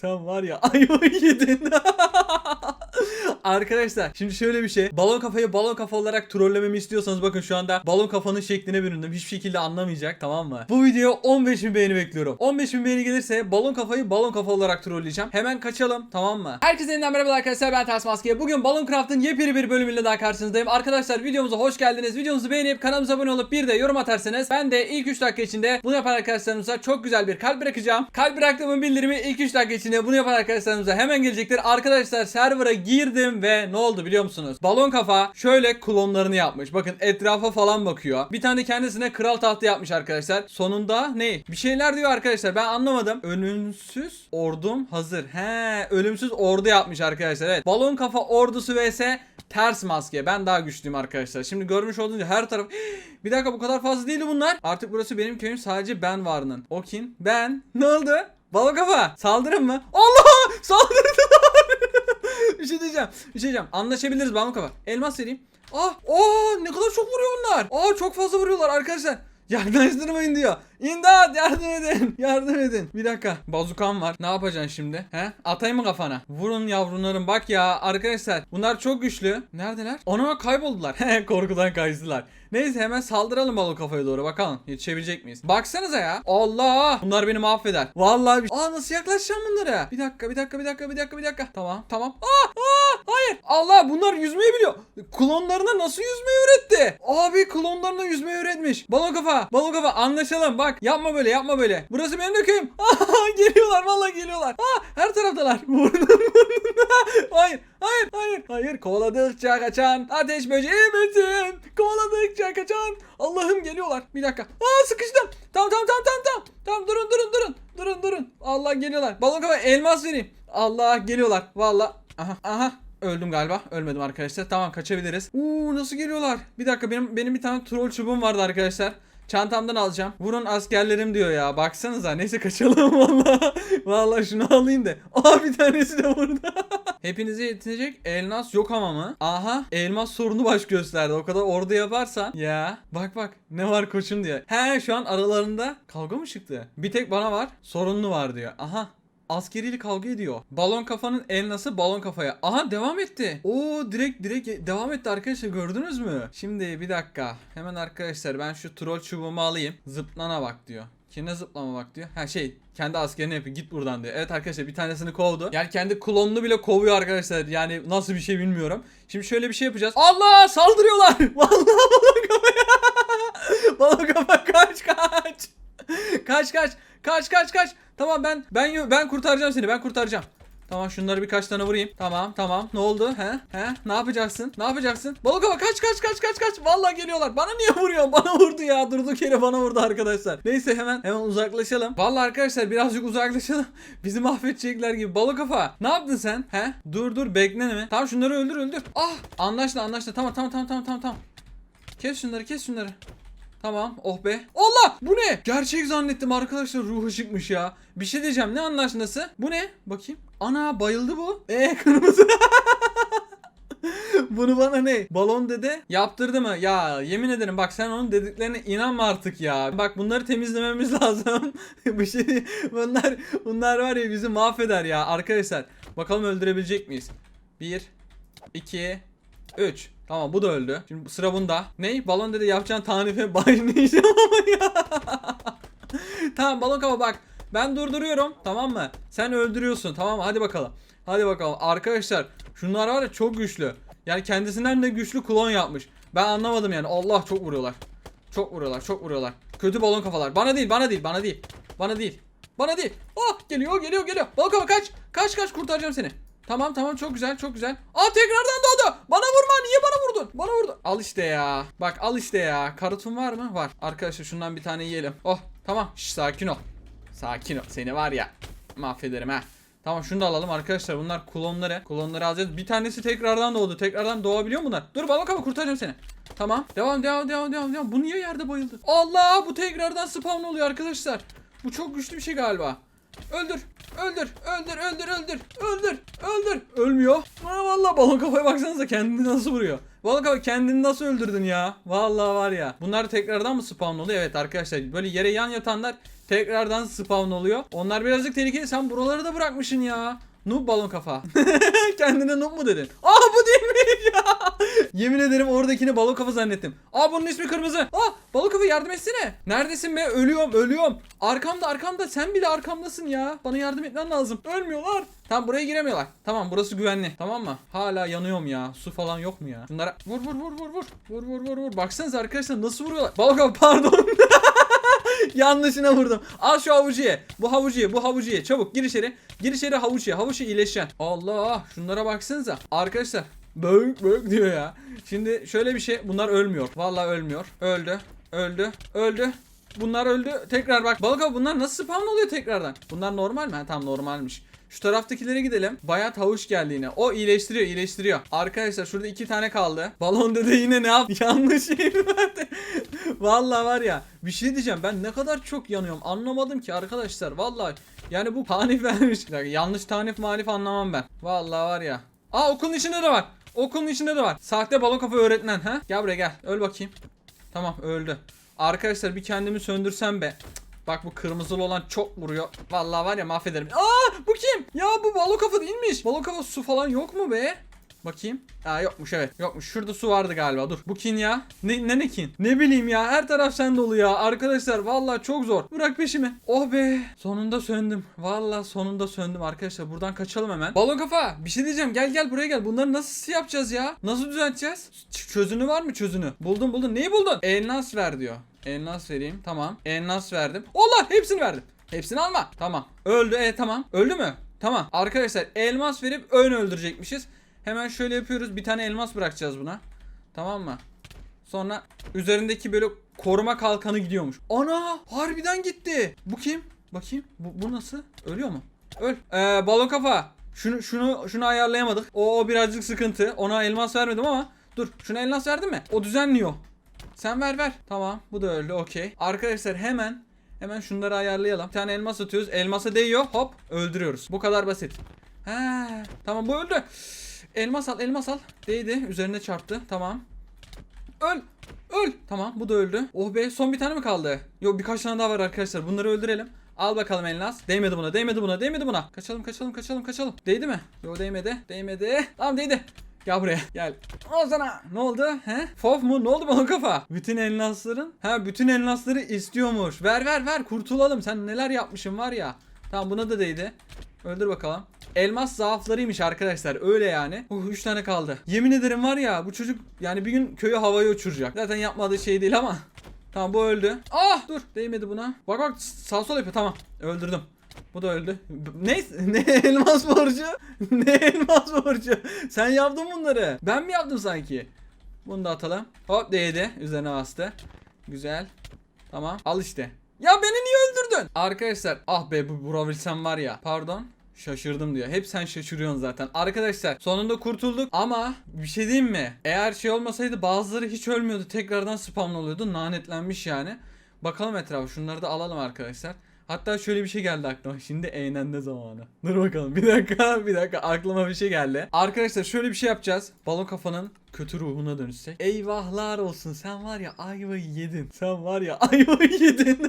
Sen var ya ayvayı yedin. Arkadaşlar şimdi şöyle bir şey. Balon kafayı balon kafa olarak trollememi istiyorsanız bakın şu anda balon kafanın şekline büründüm. Hiçbir şekilde anlamayacak tamam mı? Bu video 15 bin beğeni bekliyorum. 15 bin beğeni gelirse balon kafayı balon kafa olarak trolleyeceğim. Hemen kaçalım tamam mı? Herkese yeniden merhaba arkadaşlar ben Ters Maske. Bugün Balon Craft'ın yepyeni bir bölümüyle daha karşınızdayım. Arkadaşlar videomuza hoş geldiniz. Videomuzu beğenip kanalımıza abone olup bir de yorum atarsanız ben de ilk 3 dakika içinde bunu yapan arkadaşlarımıza çok güzel bir kalp bırakacağım. Kalp bıraktığımın bildirimi ilk 3 dakika içinde bunu yapan arkadaşlarımıza hemen gelecektir. Arkadaşlar server'a girdim ve ne oldu biliyor musunuz? Balon kafa şöyle klonlarını yapmış. Bakın etrafa falan bakıyor. Bir tane kendisine kral tahtı yapmış arkadaşlar. Sonunda ne? Bir şeyler diyor arkadaşlar. Ben anlamadım. Ölümsüz ordum hazır. He, ölümsüz ordu yapmış arkadaşlar. Evet. Balon kafa ordusu vs ters maske. Ben daha güçlüyüm arkadaşlar. Şimdi görmüş olduğunuz her taraf bir dakika bu kadar fazla değildi bunlar. Artık burası benim köyüm. Sadece ben varının. O kim? Ben. Ne oldu? Balon kafa. Saldırın mı? Allah! Saldırdılar. Bir şey diyeceğim. Bir şey diyeceğim. Anlaşabiliriz balon kafa. Elmas vereyim. Ah! Oh! Ne kadar çok vuruyor bunlar. Aa çok fazla vuruyorlar arkadaşlar. Yaklaştırmayın diyor. İmdat yardım edin. Yardım edin. Bir dakika. Bazukam var. Ne yapacaksın şimdi? He? Atayım mı kafana? Vurun yavrunlarım. Bak ya arkadaşlar. Bunlar çok güçlü. Neredeler? Ana kayboldular. Korkudan kaçtılar. Neyse hemen saldıralım balon kafaya doğru bakalım. Yetişebilecek miyiz? Baksanıza ya. Allah! Bunlar beni mahveder. Vallahi bir... Aa nasıl yaklaşacağım bunlara? Bir dakika, bir dakika, bir dakika, bir dakika, bir dakika. Tamam, tamam. Aa! Aa! Hayır. Allah bunlar yüzmeyi biliyor. Klonlarına nasıl yüzmeyi öğretti? Abi klonlarına yüzmeyi öğretmiş. Balon kafa, balon kafa anlaşalım. Bak yapma böyle, yapma böyle. Burası benim de köyüm. Geliyorlar vallahi geliyorlar. Aa, her taraftalar. Hayır, hayır, hayır, hayır. Kovaladıkça kaçan ateş böceği misin? Kovaladıkça kaçan. Allah'ım geliyorlar. Bir dakika. Aa sıkıştım. Tamam tamam tamam tamam tamam. Tamam durun durun durun. Durun durun. Allah geliyorlar. Balon kafa elmas vereyim. Allah geliyorlar. Vallahi. Aha aha. Öldüm galiba. Ölmedim arkadaşlar. Tamam kaçabiliriz. Uuu nasıl geliyorlar? Bir dakika benim benim bir tane troll çubuğum vardı arkadaşlar. Çantamdan alacağım. Vurun askerlerim diyor ya. Baksanıza. Neyse kaçalım valla. Valla şunu alayım da. Aa bir tanesi de burada. Hepinize yetecek elmas yok ama mı? Aha elmas sorunu baş gösterdi. O kadar ordu yaparsan. Ya bak bak ne var koçum diyor. He şu an aralarında kavga mı çıktı? Bir tek bana var. Sorunlu var diyor. Aha askeriyle kavga ediyor. Balon kafanın elması balon kafaya. Aha devam etti. Oo direkt direkt devam etti arkadaşlar gördünüz mü? Şimdi bir dakika. Hemen arkadaşlar ben şu troll çubuğumu alayım. Zıplana bak diyor. Kime zıplama bak diyor. Ha şey kendi askerini yapıyor git buradan diyor. Evet arkadaşlar bir tanesini kovdu. Yani kendi klonunu bile kovuyor arkadaşlar. Yani nasıl bir şey bilmiyorum. Şimdi şöyle bir şey yapacağız. Allah saldırıyorlar. Vallahi balon kafaya. balon kafa kaç kaç. kaç kaç. Kaç kaç kaç. Tamam ben ben ben kurtaracağım seni. Ben kurtaracağım. Tamam şunları birkaç tane vurayım. Tamam tamam. Ne oldu? He? He? Ne yapacaksın? Ne yapacaksın? Balık hava kaç kaç kaç kaç kaç. Vallahi geliyorlar. Bana niye vuruyorsun? Bana vurdu ya. Durduk yere bana vurdu arkadaşlar. Neyse hemen hemen uzaklaşalım. Vallahi arkadaşlar birazcık uzaklaşalım. Bizi mahvedecekler gibi. Balık kafa. Ne yaptın sen? He? Dur dur bekleme. Tamam şunları öldür öldür. Ah! Anlaştı anlaştı. Tamam tamam tamam tamam tamam. Kes şunları kes şunları. Tamam oh be. Allah bu ne? Gerçek zannettim arkadaşlar ruhu çıkmış ya. Bir şey diyeceğim ne anlaşması? Bu ne? Bakayım. Ana bayıldı bu. Eee kırmızı. Bunu bana ne? Balon dede yaptırdı mı? Ya yemin ederim bak sen onun dediklerine inanma artık ya. Bak bunları temizlememiz lazım. bir şey bunlar bunlar var ya bizi mahveder ya arkadaşlar. Bakalım öldürebilecek miyiz? 1 2 3 Tamam bu da öldü. Şimdi sıra bunda. Ney? Balon dede yapacağın tarife başlayacağım ama ya. tamam balon kafa bak. Ben durduruyorum tamam mı? Sen öldürüyorsun tamam mı? Hadi bakalım. Hadi bakalım. Arkadaşlar şunlar var ya çok güçlü. Yani kendisinden de güçlü klon yapmış. Ben anlamadım yani. Allah çok vuruyorlar. Çok vuruyorlar çok vuruyorlar. Kötü balon kafalar. Bana değil bana değil bana değil. Bana değil. Bana değil. Oh geliyor geliyor geliyor. Balon kafa kaç. Kaç kaç kurtaracağım seni. Tamam tamam çok güzel çok güzel. Aa tekrardan doğdu. Bana vurma niye bana vurdun? Bana vurdun. Al işte ya. Bak al işte ya. Karotun var mı? Var. Arkadaşlar şundan bir tane yiyelim. Oh tamam. Şş, sakin ol. Sakin ol. Seni var ya. Mahvederim ha. Tamam şunu da alalım arkadaşlar. Bunlar klonları. Klonları alacağız. Bir tanesi tekrardan doğdu. Tekrardan doğabiliyor mu bunlar? Dur baba kapı kurtaracağım seni. Tamam. Devam devam devam devam devam. Bu niye yerde bayıldı? Allah bu tekrardan spawn oluyor arkadaşlar. Bu çok güçlü bir şey galiba. Öldür. Öldür. Öldür. Öldür. Öldür. Öldür. Öldür. Ölmüyor. Aa, vallahi balon kafaya baksanıza kendini nasıl vuruyor. Balon kafa kendini nasıl öldürdün ya? Vallahi var ya. Bunlar tekrardan mı spawn oluyor? Evet arkadaşlar böyle yere yan yatanlar tekrardan spawn oluyor. Onlar birazcık tehlikeli. Sen buraları da bırakmışsın ya. Noob balon kafa. Kendine noob mu dedin? Aa bu değilmiş ya. Yemin ederim oradakini balon kafa zannettim. Aa bunun ismi kırmızı. Aa balon kafa yardım etsene. Neredesin be? Ölüyorum ölüyorum. Arkamda arkamda. Sen bile arkamdasın ya. Bana yardım etmen lazım. Ölmüyorlar. Tamam buraya giremiyorlar. Tamam burası güvenli. Tamam mı? Hala yanıyorum ya. Su falan yok mu ya? Bunlara vur vur vur vur vur. Vur vur vur vur. Baksanıza arkadaşlar nasıl vuruyorlar. Balon kafa pardon. Yanlışına vurdum. Al şu havucu ye. Bu havucu ye. Bu havucu ye. Çabuk gir içeri. Gir içeri havuç ye. Havuç ye iyileşeceksin. Allah. Şunlara baksanıza. Arkadaşlar. Bök bök diyor ya. Şimdi şöyle bir şey. Bunlar ölmüyor. Vallahi ölmüyor. Öldü. Öldü. Öldü. Bunlar öldü. Tekrar bak. Balık abi bunlar nasıl spawn oluyor tekrardan? Bunlar normal mi? Ha, tamam normalmiş. Şu taraftakilere gidelim. Bayat havuç geldi yine. O iyileştiriyor iyileştiriyor. Arkadaşlar şurada iki tane kaldı. Balon dede yine ne yaptı? Yanlış şey verdi. Vallahi var ya bir şey diyeceğim ben ne kadar çok yanıyorum anlamadım ki arkadaşlar vallahi yani bu tanif vermiş. Yanlış tanif malif anlamam ben. Vallahi var ya. Aa okulun içinde de var. Okulun içinde de var. Sahte balon kafa öğretmen ha? Gel buraya gel. Öl bakayım. Tamam öldü. Arkadaşlar bir kendimi söndürsem be. Bak bu kırmızılı olan çok vuruyor. Vallahi var ya mahvederim. Aa bu kim? Ya bu balon kafa değilmiş. Balon kafa su falan yok mu be? Bakayım. Aa yokmuş evet. Yokmuş. Şurada su vardı galiba. Dur. Bu kin ya. Ne ne ne kin? Ne bileyim ya. Her taraf sen dolu ya. Arkadaşlar vallahi çok zor. Bırak peşimi. Oh be. Sonunda söndüm. Vallahi sonunda söndüm arkadaşlar. Buradan kaçalım hemen. Balon kafa. Bir şey diyeceğim. Gel gel buraya gel. Bunları nasıl yapacağız ya? Nasıl düzelteceğiz? Çözünü var mı çözünü? Buldum buldum. Neyi buldun? Elnas ver diyor. Elnas vereyim. Tamam. Elnas verdim. Allah hepsini verdim. Hepsini alma. Tamam. Öldü. E tamam. Öldü mü? Tamam. Arkadaşlar elmas verip ön öldürecekmişiz. Hemen şöyle yapıyoruz. Bir tane elmas bırakacağız buna. Tamam mı? Sonra üzerindeki böyle koruma kalkanı gidiyormuş. Ana harbiden gitti. Bu kim? Bakayım. Bu, bu nasıl? Ölüyor mu? Öl. Ee, balon kafa. Şunu şunu şunu ayarlayamadık. O, o birazcık sıkıntı. Ona elmas vermedim ama dur. Şuna elmas verdin mi? O düzenliyor. Sen ver ver. Tamam. Bu da öldü. Okey. Arkadaşlar hemen hemen şunları ayarlayalım. Bir tane elmas atıyoruz. Elmasa değiyor. Hop öldürüyoruz. Bu kadar basit. He, tamam bu öldü. Elmas al, elmas al. Değdi, üzerine çarptı. Tamam. Öl. Öl. Tamam, bu da öldü. Oh be, son bir tane mi kaldı? Yok, birkaç tane daha var arkadaşlar. Bunları öldürelim. Al bakalım elmas. Değmedi buna, değmedi buna, değmedi buna. Kaçalım, kaçalım, kaçalım, kaçalım. Değdi mi? Yok değmedi. Değmedi. Tamam değdi. Gel buraya. Gel. Al sana. Ne oldu? He? Fof mu? Ne oldu bana kafa? Bütün elmasların? Ha bütün elmasları istiyormuş. Ver ver ver kurtulalım. Sen neler yapmışsın var ya. Tamam buna da değdi. Öldür bakalım. Elmas zaaflarıymış arkadaşlar. Öyle yani. Uh 3 tane kaldı. Yemin ederim var ya bu çocuk yani bir gün köyü havaya uçuracak. Zaten yapmadığı şey değil ama. Tamam bu öldü. Ah dur değmedi buna. Bak bak sağ sol yapıyor tamam. Öldürdüm. Bu da öldü. Ne? Ne elmas borcu? ne elmas borcu? Sen yaptın bunları. Ben mi yaptım sanki? Bunu da atalım. Hop değdi. Üzerine bastı. Güzel. Tamam. Al işte. Ya beni niye öldürdün? Arkadaşlar ah be bu vurabilsem var ya. Pardon. Şaşırdım diyor. Hep sen şaşırıyorsun zaten. Arkadaşlar sonunda kurtulduk ama bir şey diyeyim mi? Eğer şey olmasaydı bazıları hiç ölmüyordu. Tekrardan spamlı oluyordu. Lanetlenmiş yani. Bakalım etrafa. Şunları da alalım arkadaşlar. Hatta şöyle bir şey geldi aklıma. Şimdi eğlenme zamanı. Dur bakalım. Bir dakika, bir dakika. Aklıma bir şey geldi. Arkadaşlar şöyle bir şey yapacağız. Balon kafanın kötü ruhuna dönüşsek. Eyvahlar olsun. Sen var ya ayvayı yedin. Sen var ya ayvayı yedin.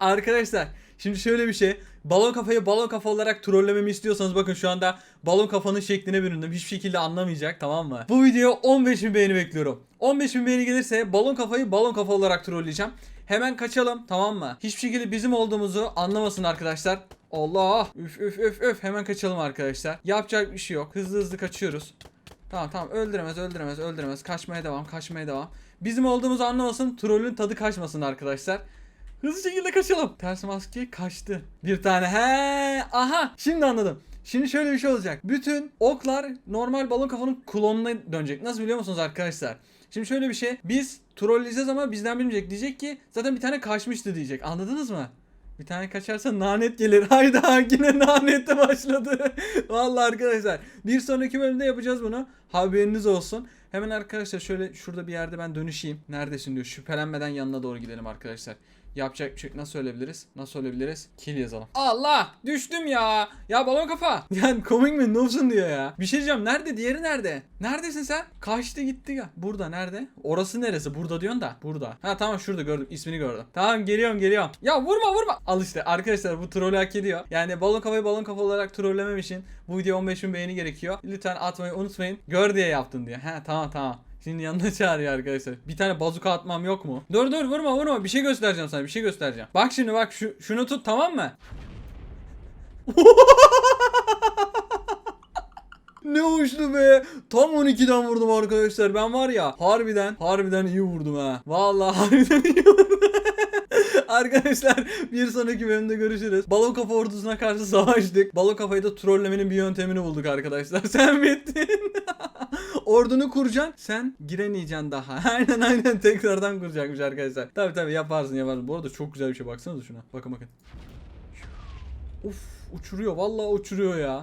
Arkadaşlar şimdi şöyle bir şey. Balon kafayı balon kafa olarak trollememi istiyorsanız bakın şu anda balon kafanın şekline büründüm. Hiçbir şekilde anlamayacak tamam mı? Bu video 15.000 beğeni bekliyorum. 15.000 beğeni gelirse balon kafayı balon kafa olarak trolleyeceğim. Hemen kaçalım tamam mı? Hiçbir şekilde bizim olduğumuzu anlamasın arkadaşlar. Allah üf üf üf üf hemen kaçalım arkadaşlar. Yapacak bir şey yok. Hızlı hızlı kaçıyoruz. Tamam tamam öldüremez öldüremez öldüremez. Kaçmaya devam kaçmaya devam. Bizim olduğumuzu anlamasın trollün tadı kaçmasın arkadaşlar. Hızlı şekilde kaçalım. Ters maske kaçtı. Bir tane. He, aha. Şimdi anladım. Şimdi şöyle bir şey olacak. Bütün oklar normal balon kafanın klonuna dönecek. Nasıl biliyor musunuz arkadaşlar? Şimdi şöyle bir şey. Biz trolleyeceğiz ama bizden bilmeyecek. Diyecek ki zaten bir tane kaçmıştı diyecek. Anladınız mı? Bir tane kaçarsa nanet gelir. Hayda yine nanette başladı. Vallahi arkadaşlar. Bir sonraki bölümde yapacağız bunu. Haberiniz olsun. Hemen arkadaşlar şöyle şurada bir yerde ben dönüşeyim. Neredesin diyor. Şüphelenmeden yanına doğru gidelim arkadaşlar. Yapacak bir şey. Nasıl ölebiliriz? Nasıl ölebiliriz? Kill yazalım. Allah! Düştüm ya. Ya balon kafa. Yani coming mi noobsun diyor ya. Bir şey diyeceğim. Nerede? Diğeri nerede? Neredesin sen? Kaçtı gitti ya. Burada nerede? Orası neresi? Burada diyorsun da. Burada. Ha tamam şurada gördüm. İsmini gördüm. Tamam geliyorum geliyorum. Ya vurma vurma. Al işte arkadaşlar bu trollü hak ediyor. Yani balon kafayı balon kafa olarak trollemem için bu video 15 bin beğeni gerekiyor. Lütfen atmayı unutmayın. Gör diye yaptın diye. Ha tamam tamam. Şimdi yanına çağırıyor arkadaşlar. Bir tane bazuka atmam yok mu? Dur dur vurma vurma. Bir şey göstereceğim sana. Bir şey göstereceğim. Bak şimdi bak şu şunu tut tamam mı? Ne uçtu be. Tam 12'den vurdum arkadaşlar. Ben var ya harbiden harbiden iyi vurdum ha. Vallahi harbiden iyi vurdum. Arkadaşlar bir sonraki bölümde görüşürüz. Balon kafa ordusuna karşı savaştık. Balon kafayı da trollemenin bir yöntemini bulduk arkadaşlar. Sen bittin. Ordunu kuracaksın. Sen giremeyeceksin daha. Aynen aynen tekrardan kuracakmış arkadaşlar. Tabi tabi yaparsın yaparsın. Bu arada çok güzel bir şey baksanıza şuna. Bakın bakın. Uf uçuruyor vallahi uçuruyor ya.